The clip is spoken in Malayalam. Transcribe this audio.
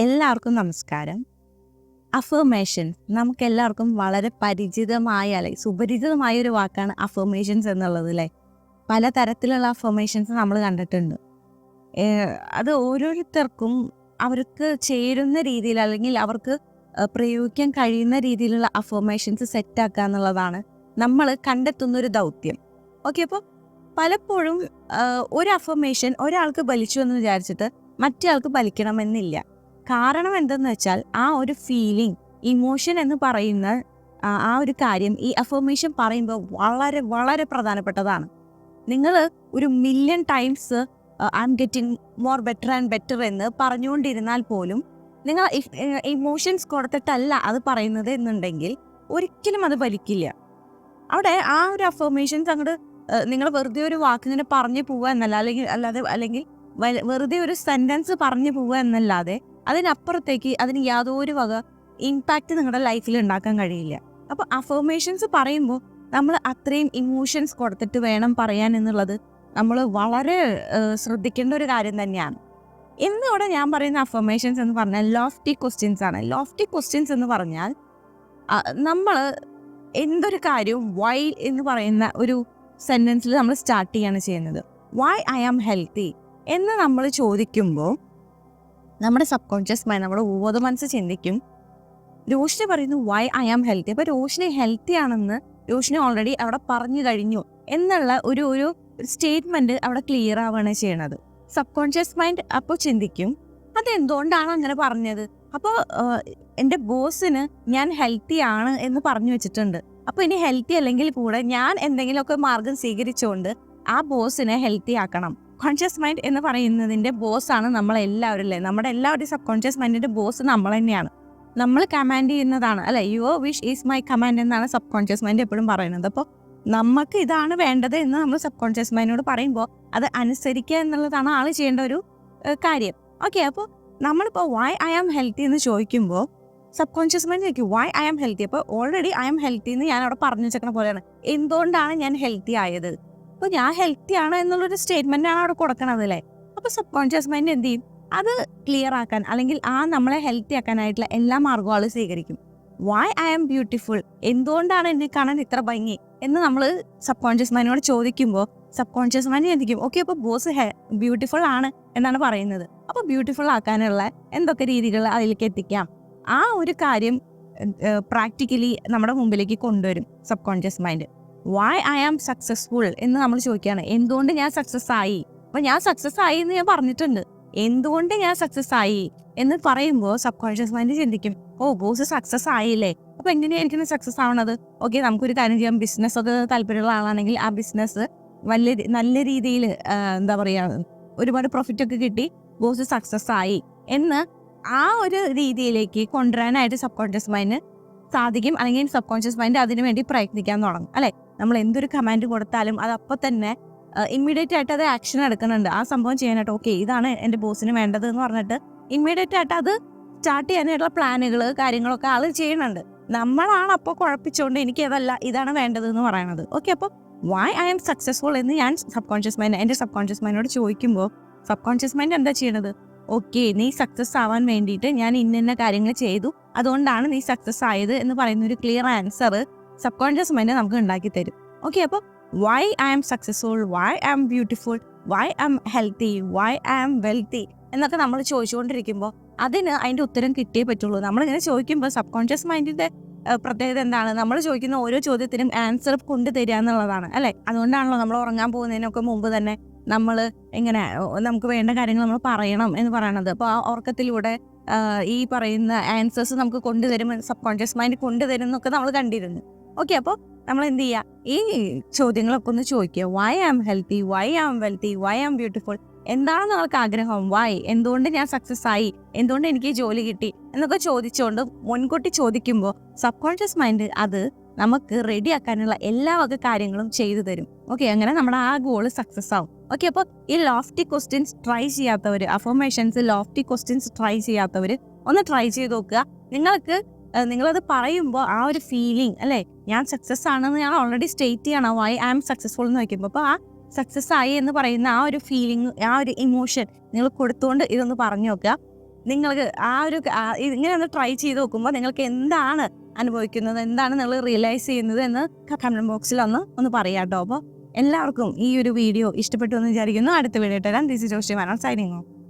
എല്ലാവർക്കും നമസ്കാരം. അഫർമേഷൻസ് നമുക്ക് എല്ലാവർക്കും വളരെ പരിചിതമായ അല്ലെ സുപരിചിതമായ ഒരു വാക്കാണ് അഫർമേഷൻസ് എന്നുള്ളത് അല്ലേ? പല തരത്തിലുള്ള അഫർമേഷൻസ് നമ്മൾ കണ്ടിട്ടുണ്ട്. അത് ഓരോരുത്തർക്കും അവർക്ക് ചേരുന്ന രീതിയിൽ അല്ലെങ്കിൽ അവർക്ക് പ്രയോഗിക്കാൻ കഴിയുന്ന രീതിയിലുള്ള അഫർമേഷൻസ് സെറ്റാക്കുക എന്നുള്ളതാണ് നമ്മൾ കണ്ടെത്തുന്ന ഒരു ദൗത്യം. ഓക്കെ അപ്പോൾ പലപ്പോഴും ഒരു അഫർമേഷൻ ഒരാൾക്ക് ബലിച്ചു എന്ന് വിചാരിച്ചിട്ട് മറ്റേ ആൾക്ക് ബലിക്കണമെന്നില്ല കാരണം എന്തെന്ന് വെച്ചാൽ ആ ഒരു ഫീലിംഗ് ഇമോഷൻ എന്ന് പറയുന്ന ആ ഒരു കാര്യം ഈ അഫർമേഷൻ പറയുമ്പോൾ വളരെ വളരെ പ്രധാനപ്പെട്ടതാണ്. നിങ്ങൾ ഒരു million times I'm getting more better and better എന്ന് പറഞ്ഞുകൊണ്ടിരുന്നാൽ പോലും നിങ്ങൾ ഇമോഷൻസ് കൊടുത്തിട്ടല്ല അത് പറയുന്നത് എന്നുണ്ടെങ്കിൽ ഒരിക്കലും അത് ഫലിക്കില്ല. അവിടെ ആ ഒരു അഫർമേഷൻസ് അങ്ങോട്ട് നിങ്ങൾ വെറുതെ ഒരു വാക്ക് ഇങ്ങനെ പറഞ്ഞു പോവുക എന്നല്ല അല്ലെങ്കിൽ അല്ലാതെ അല്ലെങ്കിൽ വെറുതെ ഒരു സെന്റൻസ് പറഞ്ഞു പോവുക എന്നല്ലാതെ അതിനപ്പുറത്തേക്ക് അതിന് യാതൊരു വക ഇമ്പാക്റ്റ് നിങ്ങളുടെ ലൈഫിൽ ഉണ്ടാക്കാൻ കഴിയില്ല. അപ്പോൾ അഫർമേഷൻസ് പറയുമ്പോൾ നമ്മൾ അത്രയും ഇമോഷൻസ് കൊടുത്തിട്ട് വേണം പറയാൻ എന്നുള്ളത് നമ്മൾ വളരെ ശ്രദ്ധിക്കേണ്ട ഒരു കാര്യം തന്നെയാണ്. ഇന്നിവിടെ ഞാൻ പറയുന്ന അഫർമേഷൻസ് എന്ന് പറഞ്ഞാൽ ലോഫ്റ്റി ക്വസ്റ്റ്യൻസ് ആണ്. ലോഫ്റ്റി ക്വസ്റ്റ്യൻസ് എന്ന് പറഞ്ഞാൽ നമ്മൾ എന്തൊരു കാര്യവും വൈ എന്ന് പറയുന്ന ഒരു സെന്റൻസിൽ നമ്മൾ സ്റ്റാർട്ട് ചെയ്യാണ് ചെയ്യുന്നത്. വൈ ഐ ആം ഹെൽത്തി എന്ന് നമ്മൾ ചോദിക്കുമ്പോൾ നമ്മുടെ സബ് കോൺഷ്യസ് മൈൻഡ് നമ്മുടെ ഉപബോധ മനസ്സ് ചിന്തിക്കും. രോഷിനി പറയുന്നു വൈ ഐ ആം ഹെൽത്തി അപ്പോൾ രോഷിനി ഹെൽത്തി ആണെന്ന് രോഷിനി ഓൾറെഡി അവിടെ പറഞ്ഞു കഴിഞ്ഞു എന്നുള്ള ഒരു ഒരു സ്റ്റേറ്റ്മെന്റ് അവിടെ ക്ലിയർ ആവുകയാണ് ചെയ്യണത്. സബ് കോൺഷ്യസ് മൈൻഡ് അപ്പോൾ ചിന്തിക്കും അതെന്തുകൊണ്ടാണ് അങ്ങനെ പറഞ്ഞത്? അപ്പോൾ എന്റെ ബോസിന് ഞാൻ ഹെൽത്തി ആണ് എന്ന് പറഞ്ഞു വെച്ചിട്ടുണ്ട്. അപ്പോൾ ഇനി ഹെൽത്തി അല്ലെങ്കിൽ കൂടെ ഞാൻ എന്തെങ്കിലുമൊക്കെ മാർഗം സ്വീകരിച്ചുകൊണ്ട് ആ ബോസിനെ ഹെൽത്തി ആക്കണം. കോൺഷ്യസ് മൈൻഡ് എന്ന് പറയുന്നതിന്റെ ആണ് നമ്മളെല്ലാവരും അല്ലേ നമ്മുടെ എല്ലാവരുടെയും സബ് കോൺഷ്യസ് മൈൻഡിന്റെ ബോസ് നമ്മൾ തന്നെയാണ്. നമ്മൾ കമാൻഡ് ചെയ്യുന്നതാണ്. അല്ലെ? Your wish is my command എന്നാണ് സബ് കോൺഷ്യസ് മൈൻഡ് എപ്പോഴും പറയുന്നത്. അപ്പോൾ നമുക്ക് ഇതാണ് വേണ്ടത് എന്ന് നമ്മൾ സബ് കോൺഷ്യസ് മൈൻഡിനോട് പറയുമ്പോൾ അത് അനുസരിക്കുക എന്നുള്ളതാണ് ആൾ ചെയ്യേണ്ട ഒരു കാര്യം. ഓക്കെ അപ്പോൾ നമ്മളിപ്പോൾ വൈ ഐ ആം ഹെൽത്തി എന്ന് ചോദിക്കുമ്പോൾ സബ് കോൺഷ്യസ് മൈൻഡ് ചോദിക്കും വൈ ഐ ആം ഹെൽത്തി അപ്പോൾ ഓൾറെഡി ഐ ആം ഹെൽത്തി എന്ന് ഞാൻ അവിടെ പറഞ്ഞു വെച്ചേക്കണ പോലെയാണ്. എന്തുകൊണ്ടാണ് ഞാൻ ഹെൽത്തി ആയത്? അപ്പോൾ ഞാൻ ഹെൽത്തി ആണ് എന്നുള്ളൊരു സ്റ്റേറ്റ്മെന്റ് ആണ് അവിടെ കൊടുക്കണത് അല്ലേ? അപ്പോൾ സബ് കോൺഷ്യസ് മൈൻഡ് എന്ത് ചെയ്യും? അത് ക്ലിയർ ആക്കാൻ അല്ലെങ്കിൽ ആ നമ്മളെ ഹെൽത്തി ആക്കാനായിട്ടുള്ള എല്ലാ മാർഗവും സ്വീകരിക്കും. വൈ ഐ ആം ബ്യൂട്ടിഫുൾ എന്തുകൊണ്ടാണ് എന്നെ കാണാൻ ഇത്ര ഭംഗി? എന്ന് നമ്മൾ സബ് കോൺഷ്യസ് മൈൻഡിനോട് ചോദിക്കുമ്പോൾ സബ് കോൺഷ്യസ് മൈൻഡ് ചിന്തിക്കും ഓക്കെ അപ്പോൾ ബോസ് ബ്യൂട്ടിഫുൾ ആണ് എന്നാണ് പറയുന്നത്. അപ്പോൾ ബ്യൂട്ടിഫുൾ ആക്കാനുള്ള എന്തൊക്കെ രീതികൾ അതിലേക്ക് എത്തിക്കാം? ആ ഒരു കാര്യം പ്രാക്ടിക്കലി നമ്മുടെ മുമ്പിലേക്ക് കൊണ്ടുവരും subconscious mind why I am successful എന്ന് നമ്മൾ ചോദിക്കുകയാണ്. എന്തുകൊണ്ട് ഞാൻ സക്സസ് ആയി? അപ്പൊ ഞാൻ സക്സസ് ആയി എന്ന് ഞാൻ പറഞ്ഞിട്ടുണ്ട്. എന്തുകൊണ്ട് ഞാൻ സക്സസ് ആയി? എന്ന് പറയുമ്പോൾ സബ് കോൺഷ്യസ് മൈൻഡ് ചിന്തിക്കും. ഓ ബോസ് സക്സസ് ആയില്ലേ? അപ്പൊ എങ്ങനെയായിരിക്കും സക്സസ് ആവണത്? ഓക്കെ നമുക്കൊരു കാര്യം ചെയ്യാം. ബിസിനസ് ഒക്കെ താല്പര്യമുള്ള ആളാണെങ്കിൽ ആ ബിസിനസ് വലിയ നല്ല രീതിയിൽ എന്താ പറയാ ഒരുപാട് പ്രോഫിറ്റ് ഒക്കെ കിട്ടി. ബോസ് സക്സസ് ആയി എന്ന് ആ ഒരു രീതിയിലേക്ക് കൊണ്ടുവരാനായിട്ട് സബ് കോൺഷ്യസ് മൈൻഡ് സാധിക്കും. അല്ലെങ്കിൽ സബ് കോൺഷ്യസ് മൈൻഡ് അതിനു വേണ്ടി പ്രയത്നിക്കാൻ തുടങ്ങും. അല്ലെ? നമ്മൾ എന്തൊരു കമാൻഡ് കൊടുത്താലും അത് അപ്പോൾ തന്നെ ഇമ്മീഡിയറ്റ് ആയിട്ട് അത് ആക്ഷൻ എടുക്കുന്നുണ്ട്. ആ സംഭവം ചെയ്യാനായിട്ട് ഓക്കെ ഇതാണ് എന്റെ ബോസിന് വേണ്ടത് എന്ന് പറഞ്ഞിട്ട് ഇമ്മീഡിയറ്റ് ആയിട്ട് അത് സ്റ്റാർട്ട് ചെയ്യാനായിട്ടുള്ള പ്ലാനുകൾ കാര്യങ്ങളൊക്കെ ആൾ ചെയ്യുന്നുണ്ട്. നമ്മളാണ് അപ്പോൾ കുഴപ്പിച്ചുകൊണ്ട് എനിക്ക് അതല്ല ഇതാണ് വേണ്ടത് എന്ന് പറയണത്. ഓക്കെ അപ്പോൾ വൈ ഐ എം സക്സസ്ഫുൾ എന്ന് ഞാൻ സബ് കോൺഷ്യസ് മൈൻഡ് എന്റെ സബ് കോൺഷ്യസ് മൈൻഡിനോട് ചോദിക്കുമ്പോൾ സബ് കോൺഷ്യസ് മൈൻഡ് എന്താ ചെയ്യണത്? ഓക്കെ നീ സക്സസ് ആവാൻ വേണ്ടിയിട്ട് ഞാൻ ഇന്ന കാര്യങ്ങൾ ചെയ്തു. അതുകൊണ്ടാണ് നീ സക്സസ് ആയത് എന്ന് പറയുന്ന ഒരു clear answer subconscious mind നമുക്ക് ഉണ്ടാക്കി തരും. ഓക്കെ അപ്പോൾ why I'm successful why I'm beautiful why I'm healthy why I'm wealthy എന്നൊക്കെ നമ്മൾ ചോദിച്ചുകൊണ്ടിരിക്കുമ്പോൾ അതിന് അതിന്റെ ഉത്തരം കിട്ടിയേ പറ്റുള്ളൂ. നമ്മളിങ്ങനെ ചോദിക്കുമ്പോൾ സബ് കോൺഷ്യസ് മൈൻഡിന്റെ പ്രത്യേകത എന്താണ്? നമ്മൾ ചോദിക്കുന്ന ഓരോ ചോദ്യത്തിനും ആൻസർ കൊണ്ടുതരിക എന്നുള്ളതാണ് അല്ലേ? അതുകൊണ്ടാണല്ലോ നമ്മൾ ഉറങ്ങാൻ പോകുന്നതിനൊക്കെ മുമ്പ് തന്നെ നമ്മൾ ഇങ്ങനെ നമുക്ക് വേണ്ട കാര്യങ്ങൾ നമ്മൾ പറയണം എന്ന് പറയണത്. അപ്പോൾ ആ ഉറക്കത്തിലൂടെ ഈ പറയുന്ന ആൻസേഴ്സ് നമുക്ക് കൊണ്ടുതരും സബ് കോൺഷ്യസ് മൈൻഡ് കൊണ്ടുതരും എന്നൊക്കെ നമ്മൾ കണ്ടിരുന്നു. ഓക്കെ അപ്പോൾ നമ്മൾ എന്ത് ചെയ്യുക ഈ ചോദ്യങ്ങളൊക്കെ ഒന്ന് ചോദിക്കുക. Why am healthy why am wealthy why am beautiful എന്താണ് നിങ്ങൾക്ക് ആഗ്രഹം? വൈ എന്തുകൊണ്ട് ഞാൻ സക്സസ് ആയി? എന്തുകൊണ്ട് എനിക്ക് ജോലി കിട്ടി? എന്നൊക്കെ ചോദിച്ചുകൊണ്ട് മുൻകൂട്ടി ചോദിക്കുമ്പോൾ സബ് കോൺഷ്യസ് മൈൻഡ് അത് നമുക്ക് റെഡി ആക്കാനുള്ള എല്ലാ വക കാര്യങ്ങളും ചെയ്തു തരും. ഓക്കെ അങ്ങനെ നമ്മുടെ ആ ഗോൾ സക്സസ് ആവും. ഓക്കെ അപ്പോൾ ഈ ലോഫ്റ്റി ക്വസ്റ്റ്യൻസ് ട്രൈ ചെയ്യാത്തവർ അഫർമേഷൻസ് ലോഫ്റ്റി ക്വസ്റ്റ്യൻസ് ട്രൈ ചെയ്യാത്തവർ ഒന്ന് ട്രൈ ചെയ്ത് നോക്കുക. നിങ്ങൾക്ക് നിങ്ങളത് പറയുമ്പോൾ ആ ഒരു ഫീലിംഗ് അല്ലേ? ഞാൻ സക്സസ് ആണെന്ന് ഞാൻ ഓൾറെഡി സ്റ്റേറ്റ് ചെയ്യണം. വൈ ഐ ആം സക്സസ്ഫുൾ എന്ന് വയ്ക്കുമ്പോൾ അപ്പോൾ ആ സക്സസ് ആയി എന്ന് പറയുന്ന ആ ഒരു ഫീലിംഗ് ആ ഒരു ഇമോഷൻ നിങ്ങൾ കൊടുത്തുകൊണ്ട് ഇതൊന്ന് പറഞ്ഞു നോക്കുക. നിങ്ങൾക്ക് ആ ഒരു ഇങ്ങനെ ഒന്ന് ട്രൈ ചെയ്ത് നോക്കുമ്പോൾ നിങ്ങൾക്ക് എന്താണ് അനുഭവിക്കുന്നത്? എന്താണ് നിങ്ങൾ റിയലൈസ് ചെയ്യുന്നത് എന്ന് കമന്റ് ബോക്സിൽ ഒന്ന് ഒന്ന് പറയാം കേട്ടോ. അപ്പോൾ എല്ലാവർക്കും ഈ ഒരു വീഡിയോ ഇഷ്ടപ്പെട്ടു എന്ന് വിചാരിക്കുന്നു. അടുത്ത വീഡിയോ തരാം ദിസ് ജോഷി മാനോ സൈനിങ് ഓഫ്